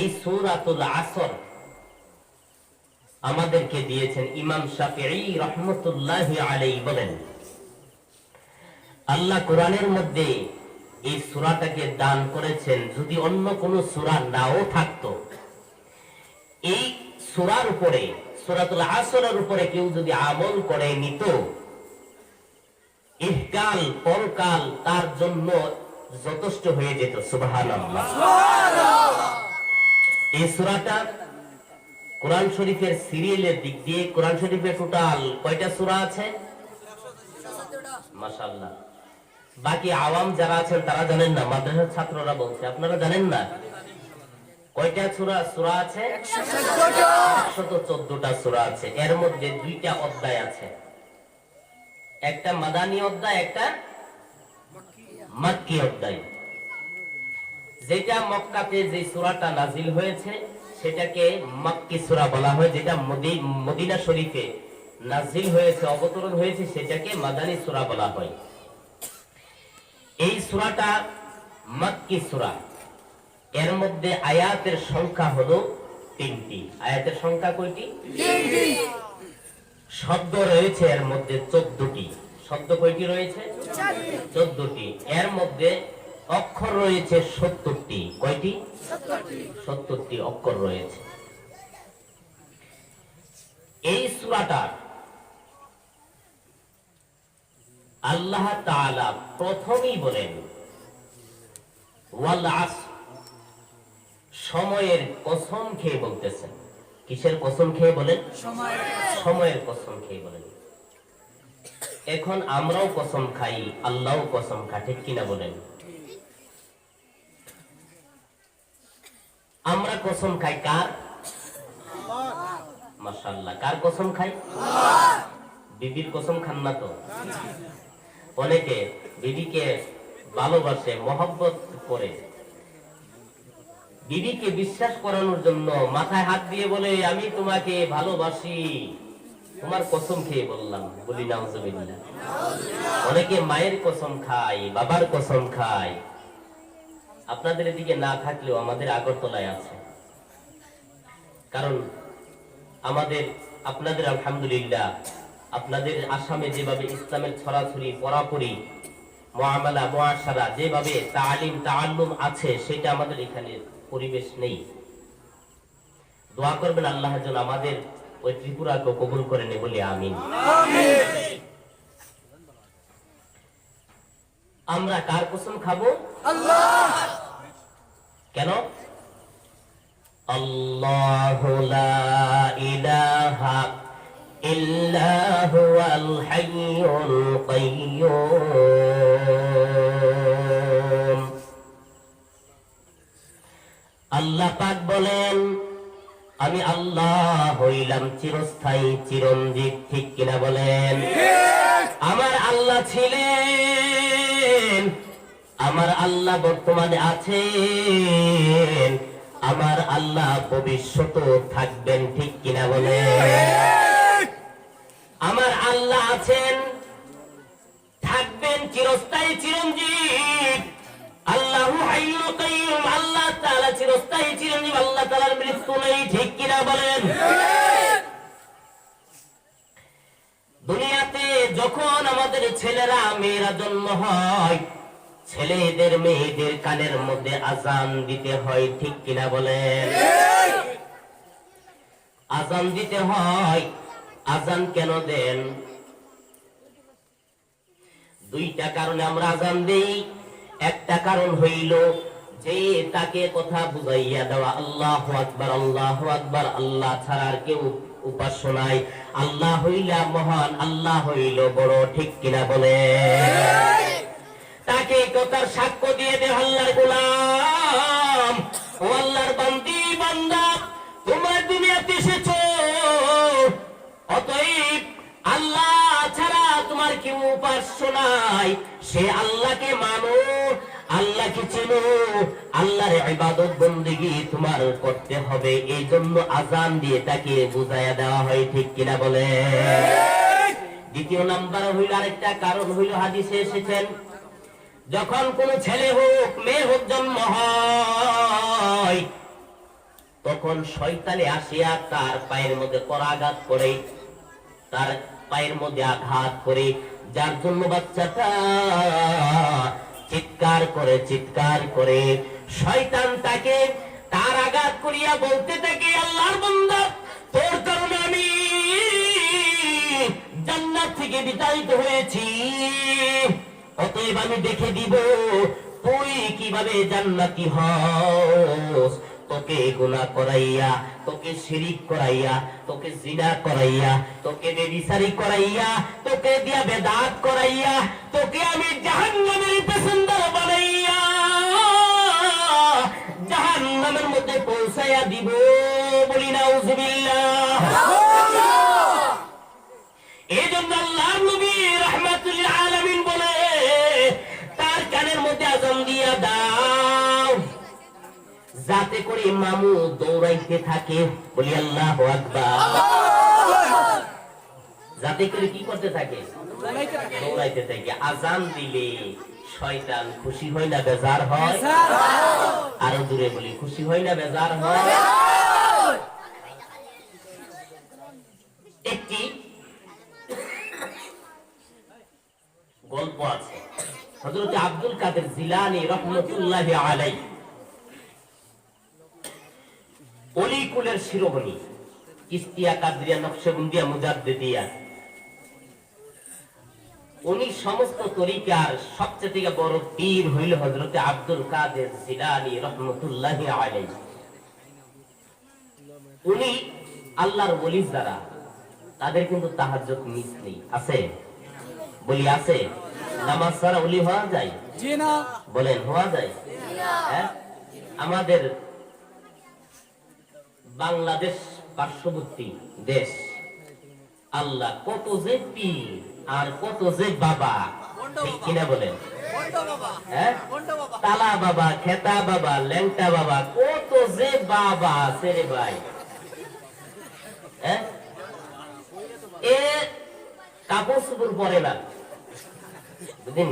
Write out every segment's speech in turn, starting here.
এই সূরাতুল আসর আমাদেরকে দিয়েছেন ইমাম শাফিঈ রহমতুল্লাহি আলাইহি বলেন। আল্লাহ কোরআনের মধ্যে এই সূরাটাকে দান করেছেন যদি অন্য কোন সূরা নাও থাকতো। এই সূরার উপরে, সুরাতুল আসরের উপরে কেউ যদি আমল করে নিত, ইহকাল, পরকাল তার জন্য যথেষ্ট হয়ে যেত, সুবহানাল্লাহ। এই সূরাটা কোরআন শরীফের সিরিয়ালের দিক দিয়ে, কোরআন শরীফের টোটাল কয়টা সূরা আছে? মাশাআল্লাহ। বাকি আওয়াম যারা আছেন, তারা জানেন না, মাদ্রাসার ছাত্ররা বলছে। আপনারা জানেন না? কয়টা সূরা সূরা আছে? চোদ্দটা আছে। এর মধ্যে দুইটা অধ্যায় আছে। একটা মাদানী অধ্যায়, একটা মাক্কি অধ্যায়। যেটা মক্কাতে যে সূরাটা নাজিল হয়েছে সেটাকে মাক্কি সূরা বলা হয় যেটা মদিনা শরীফে নাজিল হয়েছে অবতরণ হয়েছে সেটাকে মাদানী সূরা বলা হয়। এই সূরাটা মাক্কি সূরা। এর মধ্যে আয়াতের সংখ্যা হলো তিনটি। আয়াতের সংখ্যা কয়টি? শব্দ রয়েছে এর মধ্যে চোদ্দটি। শব্দ কয়টি রয়েছে? চোদ্দটি। এর মধ্যে অক্ষর রয়েছে সত্তরটি। কয়টি? সত্তরটি অক্ষর রয়েছে। এই সুরাটা আল্লাহ তাআলা প্রথমেই বলেন সময়ের কসম খেয়ে বলতেছেন। কিসের কসম খেয়ে বলেন? সময়ের কসম খেয়ে বলেন। এখন আমরাও কসম খাই, আল্লাহও কসম খা, ঠিক কিনা বলেন আমরা কসম খাই কার? মাশাল্লাহ কার কসম খাই? বিবির কসম খান না তো? অনেকে বিবিকে ভালোবাসে, মহব্বত করে। বিবিকে বিশ্বাস করানোর জন্য মাথায় হাত দিয়ে বলে, আমি তোমাকে ভালোবাসি। তোমার কসম খেয়ে বললাম, বলি, নাউজুবিল্লাহ। অনেকে মায়ের কসম খায়, বাবার কসম খায়। আপনাদের এদিকে না থাকলেও আমাদের আগরতলায় আছে। কারণ আমাদের আপনাদের আলহামদুলিল্লাহ আপনাদের আসামে যেভাবে ইসলামের ছড়াছড়ি পরাপরি মুআমালা মুআশারা যেভাবে তালিম তাআল্লুম আছে সেটা আমাদের এখানে পরিবেশ নেই। দোয়া করবেন আল্লাহ যেন আমাদের ওই ত্রিপুরাকে কবুল করে নে বলে আমিন। আমরা কার কসম খাব? কেন? আল্লাহু লা ইলাহা ইল্লা হুয়াল হাইয়ুল কাইয়্যুম আল্লাহ পাক বলেন, আমি আল্লাহ হইলাম চিরস্থায়ী, চিরঞ্জীব, ঠিক কিনা বলেন? আমার আল্লাহ ছিলেন, আমার আল্লাহ বর্তমানে আছেন। আমার আল্লাহ ভবিষ্যৎ থাকবেন, ঠিক কিনা বলেন আমার আল্লাহ আছেন, থাকবেন চিরস্থায়ী চিরঞ্জীব। আল্লাহু আল্লাহ তাআলা চিরস্থায়ী চিরঞ্জীব, আল্লাহ তাআলার মৃত্যু নেই, ঠিক কিনা বলেন? দুনিয়াতে যখন আমাদের ছেলেরা, মেয়েরা জন্ম হয় ছেলেদের মেয়েদের কানের মধ্যে আজান দিতে হয় ঠিক কিনা বলেন? আজান দিতে হয় আজান কেন দেন? দুইটা কারণে আমরা আজান দেই। একটা কারণ হইল যে তাকে কথা বুঝাইয়া দেওয়া। আল্লাহ আকবার আল্লাহ আকবার আল্লাহ ছাড়া আর কেউ উপাস্য নাই। আল্লাহ হইলা মহান আল্লাহ হইল বড় ঠিক কিনা বলে তাকে কথার সাক্ষ্য দিয়ে দে আল্লাহর গোলাম? ও আল্লাহর বান্দি বান্দা তোমার দুনিয়াতে এসেছ। অতএব আল্লাহ ছাড়া তোমার কেউ উপাস্য নাই। সে আল্লাহকে মানো আল্লাহকে চেনো। আল্লাহর ইবাদত বন্দেগী তোমার করতে হবে। এই জন্য আজান দিয়ে তাকে বুঝাইয়া দেওয়া হয় ঠিক কিনা বলে দ্বিতীয় নাম্বার হইল আরেকটা কারণ হইল হাদিসে এসেছেন যখন কোন ছেলে হোক, মেয়ে হোক জন্ম হয়, তখন শয়তানে আসিয়া তার পায়ের মধ্যে পরাঘাত করে, তার পায়ের মধ্যে আঘাত করে, যার জন্য বাচ্চাটা চিৎকার করে চিৎকার করে, শয়তান তাকে তার আঘাত করিয়া বলতে থাকে, আল্লাহর বন্ধা তোর কারণে আমি জান্নাত থেকে বিতাড়িত হয়েছি। অতএব আমি দেখে দিব, তুই কীভাবে জান্নাতি হস? তোকে গুনাহ করাইয়া, তোকে শিরিক করাইয়া, তোকে জিনা করাইয়া, তোকে বেবিচারি করাইয়া, তোকে দিয়া বেদাত করাইয়া, তোকে আমি জাহান্নামের পেছনদার বানাইয়া, জাহান্নামের মধ্যে পৌঁছাইয়া দিব। মামু দৌড়াইতে থাকে। বলি, আল্লাহ যাতে করে কি করতে থাকে? দৌড়াইতে থাকে। আজান দিলে শয়তান খুশি হয় না, বেজার হয়। আরও দূরে বলি, খুশি হয় না, বেজার হয়? একটি গল্প আছে। হযরত আব্দুল কাদের জিলানী রহমতুল্লাহ আলাই অলিকুলের শিরোমণি। ইস্তিয়া কাদরিয়া নকশবন্দিয়া মুজাদ্দিদিয়া। উনি সমস্ত তরিকার সবচেয়ে থেকে বড় পীর হইল হযরত আব্দুল কাদের জিলানী রহমতুল্লাহ আলাই উনি আল্লাহর ওলি যারা তাদের কিন্তু তাহাজ্জুদ মিস নেই। আছে? বলি আছে? নামাজ ছাড়া ওলি হওয়া যায়? বলেন হওয়া যায়? হ্যাঁ? আমাদের বাংলাদেশ পার্শ্ববর্তী দেশ। আল্লাহ কত যে পীর আর কত যে বাবা কিনা বলেন? হ্যাঁ? তালা বাবা খেতা বাবা ল্যাংটা বাবা কত যে বাবা আছে রে ভাই। হ্যাঁ? এ কাপড় চোপড় পরে না। বুঝলেন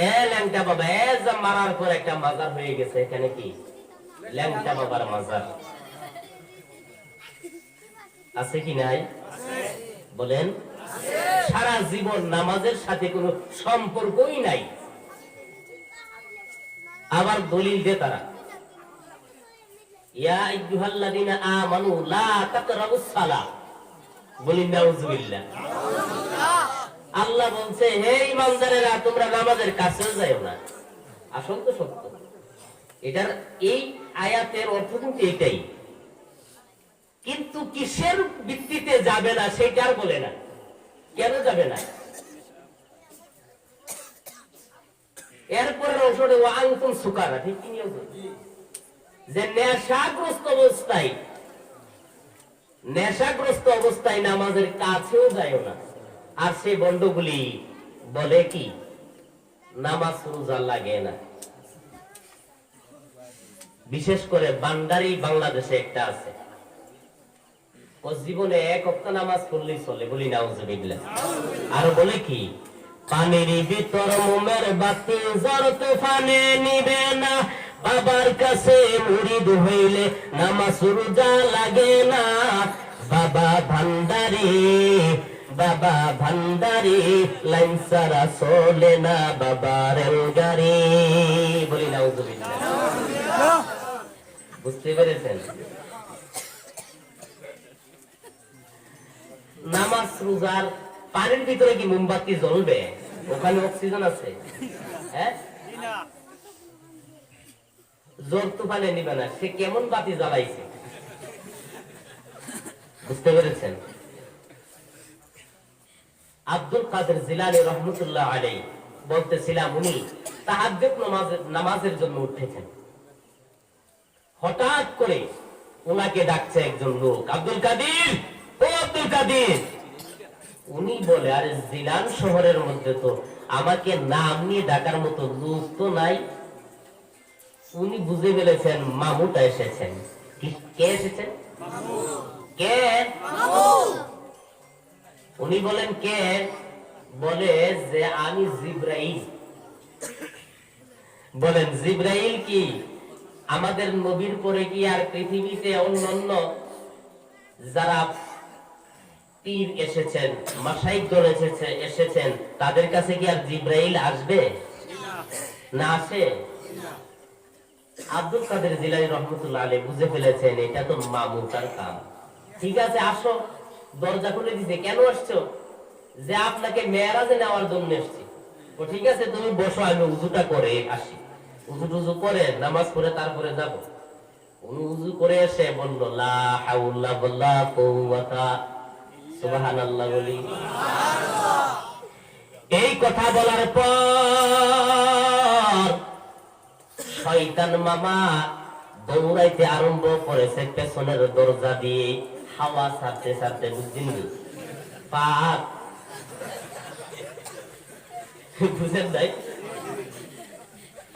এ ল্যাংটা বাবা এ যা মারার পর একটা মাজার হয়ে গেছে এখানে কি? ল্যাংটা বাবার মাজার। আছে কি নাই? বলেন, সারা জীবন নামাজের সাথে কোনো সম্পর্কই নাই। আবার দলিল দে তারা আল্লাহ বলছে, হে তোমরা নামাজের না। সত্য। এটার এই আয়াতের এটাই। কিন্তু কিসের ভিত্তিতে যাবে না সেটা আর বলে না। কেন যাবে না? এরপরে অংশটা আংতুন সুকারা, ঠিক কি যে নেশাগ্রস্ত অবস্থায় নেশাগ্রস্ত অবস্থায় নামাজের কাছেও যায় না। আর সে বন্ডগুলি বলে কি? নামাজ রোজা লাগে না। বিশেষ করে বান্দারি বাংলাদেশে একটা আছে। ও জীবনে এক হপ্তাহ নামাজ পড়লেই চলে, বলি নাউজুবিল্লাহ। আর বলে কি? পানির ভিতর মোমের বাতি, জ্বর তুফানে নিবে না। বাবার কাছে মুরিদ হইলে নামাজ রোজা লাগে না। বাবা ভান্ডারি বাবা ভান্ডারি, লাইন সারা চলে না বাবা রেলগাড়ি। বলি নাউজুবিল্লাহ। বুঝতে পেরেছেন? নামাজ রোজার পানির ভিতরে কি মোমবাতি জ্বলবে? ওখানে অক্সিজেন আছে। হ্যাঁ? জোর তুফানে নিবে না, সে কেমন বাতি জ্বালাইছে? বুঝতে পেরেছেন? আব্দুল কাদের জিলানি রহমতুল্লাহ আলাই বলতেছিলাম উনি, তাহাজ্জুদ নামাজের নামাজের জন্য উঠেছেন। হঠাৎ করে ওনাকে ডাকছে একজন লোক, আব্দুল কাদির! উনি বলে, আরে জিলান শহরের মধ্যে তো আমাকে নাম নিয়ে ডাকার মতো লোক তো নাই। উনি বুঝে ফেলেছেন, মামুটা এসেছেন। কে এসেছেন? কে? উনি বলেন, কে? বলে যে, আমি জিব্রাইল। বলেন, জিব্রাইল কি? আমাদের নবীর পরে কি আর পৃথিবীতে অন্যান্য যারা পীর এসেছেন মাসাইকগণ এসেছে, এসেছেন। তাদের কাছে কি আর জিব্রাইল আসবে? না আসে? আব্দুল কাদের জিলানি রহমতুল্লাহ আলী বুঝে ফেলেছেন, এটা তো মামুতার কাম। ঠিক আছে, আসো। দরজা খুলে দিছে, কেন আসছো? যে আপনাকে মেয়ারাজে নেওয়ার জন্য এসছি। ও ঠিক আছে, তুমি বসো, আমি উজুটা করে আসি। উজু টুজু করে নামাজ পড়ে তারপরে যাব। উনি উজু করে এসে বলল, লা হাউলা ওয়ালা সুবহানাল্লাহ বলি। এই কথা বলার পর শয়তান মামা দৌড়াইতে আরম্ভ করেছে পেছনের দরজা দিয়ে। হাওয়া ছাড়তে ছাড়তে বুঝছেন পাক। বুঝেন নাই?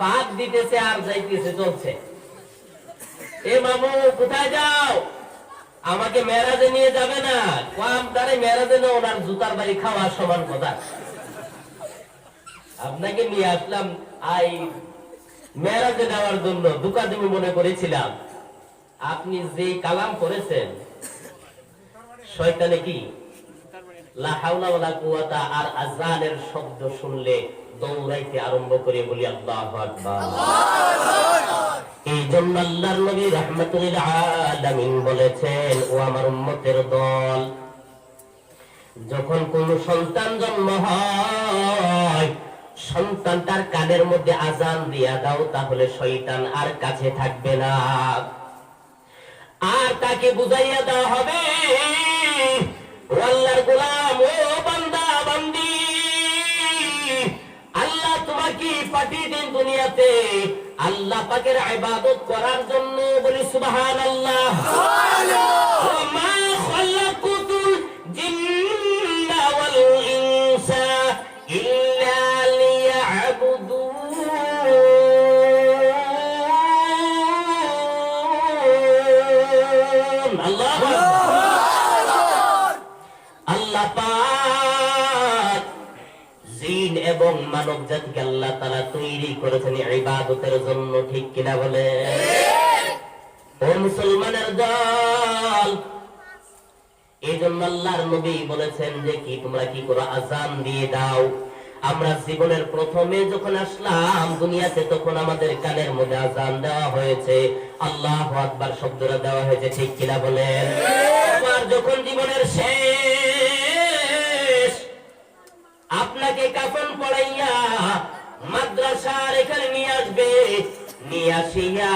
পাক দিতেছে আর যাইতেছে, চলছে। এ মামু, কোথায় যাও? আমাকে মেরাজে নিয়ে যাবে না। কাম তারে মেরাজে না, ওনার জুতার বাড়ি খাওয়া সমান কথা। আপনাকে নিয়ে আসলাম আই মেরাজে নেওয়ার জন্য দুকা তুমি মনে করেছিলাম। আপনি যে কালাম করেছেন, শয়তানে কি? আর আজানের শব্দ শুনলে দৌড়াইতে আরম্ভ করে বলি আল্লাহু আকবার। এই জন্য আল্লাহর নবী রাহমাতুল আলামিন বলেছেন, ও আমার উম্মতের দল, যখন কোন সন্তান জন্ম হয় সন্তানটার কানের মধ্যে আজান দিয়া দাও, তাহলে শয়তান আর কাছে থাকবে না। আর তাকে বুঝাইয়া দেওয়া হবে আল্লাহর গোলাম, ও পাঠিয়ে দিন দুনিয়াতে। আল্লাহ পাকের ইবাদত করার জন্য বলি সুবহানাল্লাহ। ওমা মানব জাতিকে আল্লাহ তাআলা তৈরি করেছেন ইবাদতের জন্য, ঠিক কিনা বলে? ও মুসলমানের দল! এই জন্য আল্লাহর নবী বলেছেন যে কি, তোমরা কি করো আজান দিয়ে দাও? আমরা জীবনের প্রথমে যখন আসলাম দুনিয়াতে, তখন আমাদের কানের মধ্যে আজান দেওয়া হয়েছে। আল্লাহ আকবার শব্দটা দেওয়া হয়েছে, ঠিক কিনা বলেন যখন জীবনের শেষ মাদ্রাসার এখানে নিয়ে আসবে। নিয়ে আসিয়া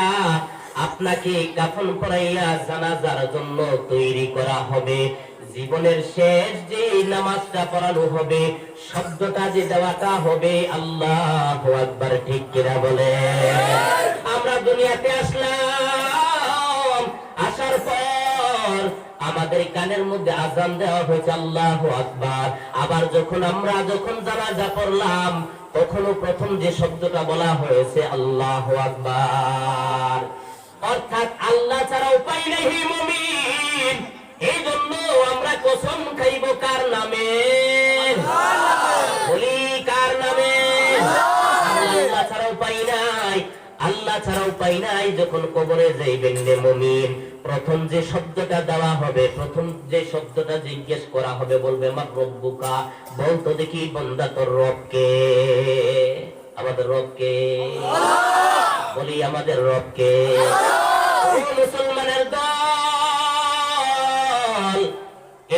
আপনাকে কাফন জানাজার জন্য তৈরি করা হবে। জীবনের শেষ যে নামাজটা পড়ানো হবে, শব্দটা যে দেওয়াটা হবে, আল্লাহ একবার ঠিক কিনা বলে আমরা দুনিয়াতে আসলাম। আমাদের কানের মধ্যে আজান দেওয়া হয়েছে, আল্লাহ আকবার। আবার যখন আমরা যখন জানাজা পড়লাম, তখনও প্রথম যে শব্দটা বলা হয়েছে, আল্লাহ আকবার। অর্থাৎ আল্লাহ ছাড়া উপায় নেই মুমিন। এই জন্য আমরা কসম খাইব কার নামে? বলি কার নামে? আল্লাহ ছাড়া উপায় আল্লাহ ছাড়া উপায় নাই যখন কবরে যাইবেন রে মুমিন। প্রথম যে শব্দটা দেওয়া হবে, প্রথম যে শব্দটা জিজ্ঞেস করা হবে, বলবে আমার রব্বুকা? বলতো দেখি, বন্দা তোর রবকে। আমাদের রবকে? বলি, আমাদের রবকে। মুসলমানের দল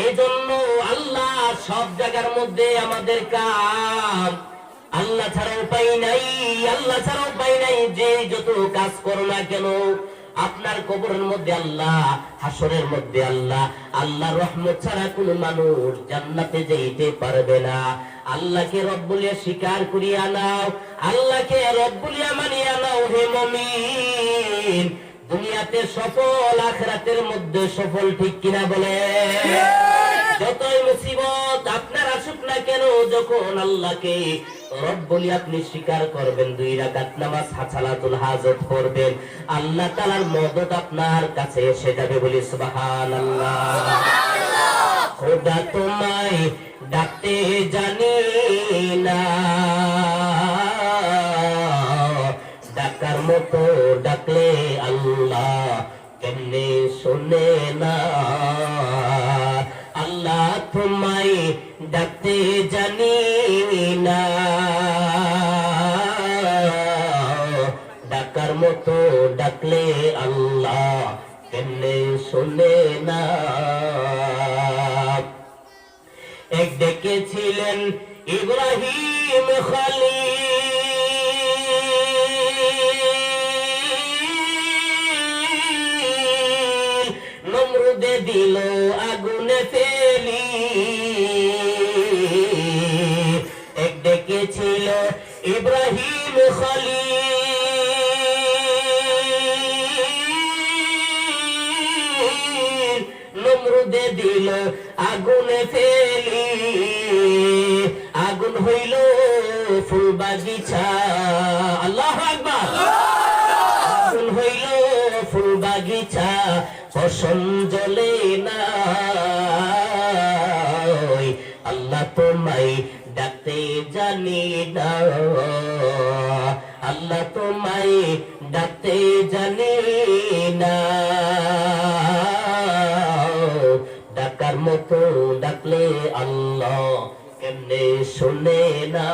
এই জন্য আল্লাহ সব জায়গার মধ্যে আমাদের কাম আল্লাহ ছাড়া উপায় নাই আল্লাহ ছাড়া উপায় নাই যে যত কাজ করো না কেন আপনার কবরের মধ্যে আল্লাহ হাসরের মধ্যে আল্লাহ আল্লাহ রহমত ছাড়া কোন মানুষ জান্নাতে যেতে পারবে না। আল্লাহকে রব বলিয়া স্বীকার করিয়া নাও আল্লাহকে রব বলিয়া মানিয়া নাও হে মমিন। দুনিয়াতে সফল আখরাতের মধ্যে সফল ঠিক কিনা বলে? যতই মুসিবত আপনার আসুক না কেন যখন আল্লাহকে রব বলি আপনি স্বীকার করবেন, দুই রাকাত নামাজ হাসালাতুল হাজত করবেন আল্লাহ তাআলার মদত আপনার কাছে এসে যাবে বলি সুবহানাল্লাহ। খোদা তোমায় ডাকতে জানি না। ডাকার মতো ডাকলে আল্লাহ কেমনে শোনে না। আল্লাহ তোমায় ডাকতে জানি ডাকার মতো ডাকলে আল্লাহ কেমনে শোনে না। এক ডেকেছিলেন ইব্রাহিম খালিল। নমরুদে দিল আগুনে ইব্রাহিম খালিল, নমরুদে দিল, আগুনে ফেলি। আগুন হইল ফুল বাগিচা। আল্লাহ আকবার। আগুন হইল ফুল বাগিচা, ফসল জলে না। আল্লাহ তোমায় ডাকতে জানি না আল্লাহ তোমায় ডাকতে জানি না। ডাকার মতো ডাকলে আল্লাহ কেমনে শোনে না।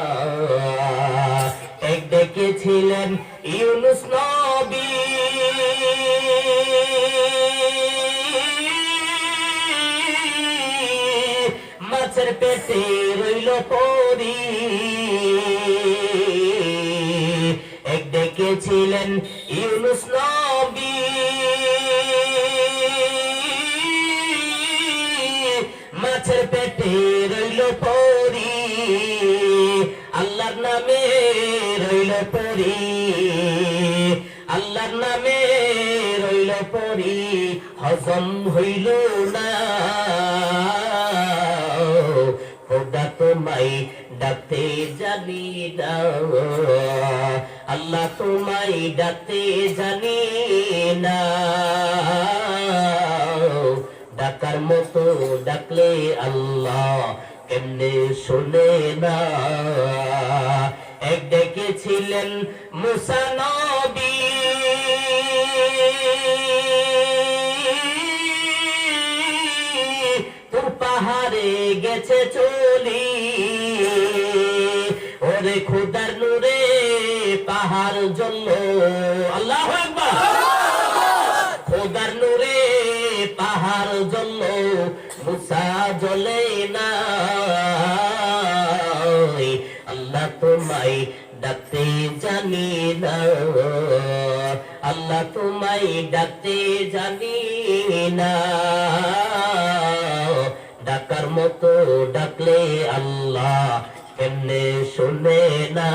এক ডেকেছিলেন ইউনুস নবী। মাছের পেটে পরি এক ডেকেছিলেন ইউনুস নবী। মাছের পেটে রইল পরি। আল্লাহর নামে রইল পরি। আল্লাহর নামে রইল পরি। হজম হইল না। তোমায় ডাকতে জানি না। আল্লাহ তোমায় ডাকতে জানি না। ডাকার মতো ডাকলে আল্লাহ কেমনে শোনে না। এক ডেকেছিলেন মুসা পাহাড়ে গেছে চলি। ওরে খুদার নূরে পাহাড় জন্য। আল্লাহ খোদার নূরে পাহাড় জল মুসা জলে না আল্লাহ তোমায় ডাকতে জানি না। আল্লাহ তোমায় ডাকতে জানি না। ডাকার মতো ডাকলে আল্লাহ কেমনে শোনে না